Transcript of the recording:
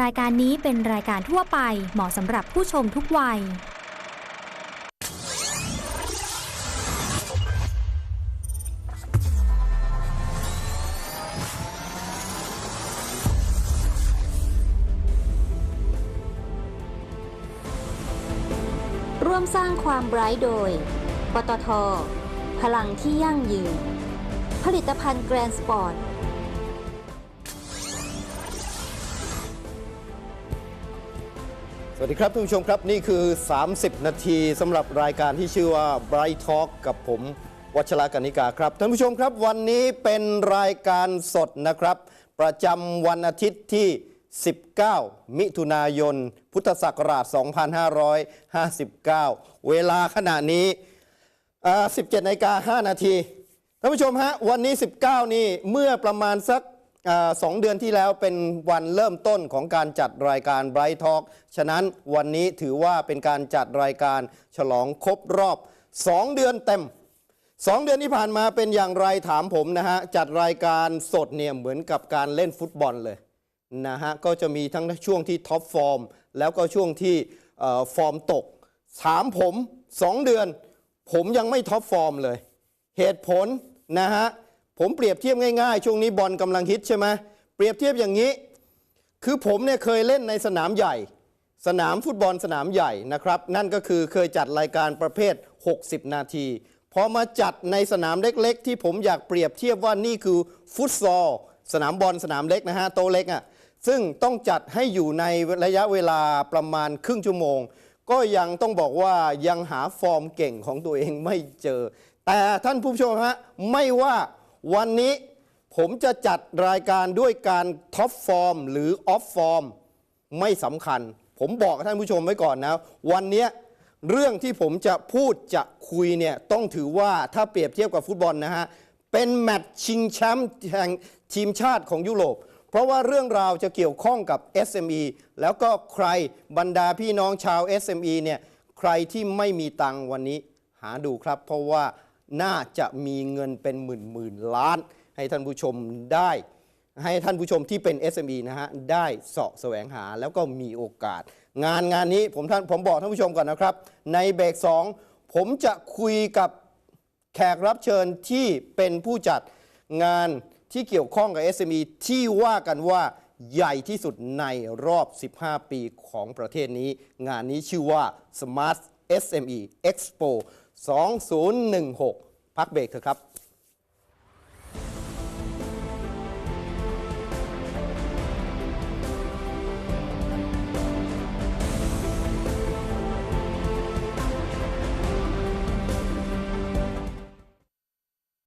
รายการนี้เป็นรายการทั่วไปเหมาะสำหรับผู้ชมทุกวัย ร่วมสร้างความไบรท์โดย ปตท พลังที่ยั่งยืน ผลิตภัณฑ์แกรนสปอร์ต สวัสดีครับท่านผู้ชมครับนี่คือ 30 นาทีสำหรับรายการที่ชื่อว่า Bright Talk กับผมวัชรากนิกาครับท่านผู้ชมครับวันนี้เป็นรายการสดนะครับ ประจำวันอาทิตย์ที่ 19 มิถุนายน พุทธศักราช 2559 เวลาขณะนี้ 17นาฬิกา5นาทีท่านผู้ชมฮะวันนี้ 19 นี่เมื่อประมาณสัก สองเดือนที่แล้วเป็นวันเริ่มต้นของการจัดรายการ Bright Talk ฉะนั้นวันนี้ถือว่าเป็นการจัดรายการฉลองครบรอบ 2 เดือนเต็มสองเดือนที่ผ่านมาเป็นอย่างไรถามผมนะฮะ จัดรายการสดเนี่ยเหมือนกับการเล่นฟุตบอลเลยนะฮะ ก็จะมีทั้งช่วงที่ท็อปฟอร์ม แล้วก็ช่วงที่ฟอร์มตก ถามผม 2 เดือน ผมยังไม่ท็อปฟอร์มเลย เหตุผลนะฮะ ผมเปรียบเทียบง่ายๆ ช่วงนี้บอลกำลังฮิตใช่ไหมเปรียบเทียบอย่างนี้ คือผมเนี่ยเคยเล่นในสนามใหญ่ สนามฟุตบอลสนามใหญ่นะครับ นั่นก็คือเคยจัดรายการประเภท 60 นาทีพอมาจัดในสนามเล็กๆ ที่ผมอยากเปรียบเทียบว่านี่คือฟุตซอลสนามบอลสนามเล็กนะฮะโตเล็กอะ่ะซึ่งต้องจัดให้อยู่ในระยะเวลาประมาณครึ่งชั่วโมง ก็ยังต้องบอกว่ายังหาฟอร์มเก่งของตัวเองไม่เจอ แต่ท่านผู้ชมฮะไม่ว่า วันนี้ผมจะจัดรายการด้วยการท็อปฟอร์มหรือออฟฟอร์มไม่สำคัญ ผมบอกท่านผู้ชมไว้ก่อนนะ วันนี้เรื่องที่ผมจะพูดจะคุยเนี่ยต้องถือว่าถ้าเปรียบเทียบกับฟุตบอลนะฮะ เป็นแมตช์ชิงแชมป์แห่งทีมชาติของยุโรป เพราะว่าเรื่องราวจะเกี่ยวข้องกับ SME แล้วก็ใครบรรดาพี่น้องชาว SME เนี่ยใครที่ไม่มีตังวันนี้หาดูครับ เพราะว่า น่าจะมีเงินเป็นหมื่นหมื่นล้าน ให้ท่านผู้ชมได้ ให้ท่านผู้ชมที่เป็น SME นะฮะได้เสาะแสวงหาแล้วก็มีโอกาส งานงานนี้ผมท่านผมบอกท่านผู้ชมก่อนนะครับ ในเบรก2 ผมจะคุยกับแขกรับเชิญที่เป็นผู้จัดงานที่เกี่ยวข้องกับ SME ที่ว่ากันว่าใหญ่ที่สุดในรอบ 15 ปีของประเทศนี้ งานนี้ชื่อว่า Smart SME Expo 2016 พักเบรกเถอะครับ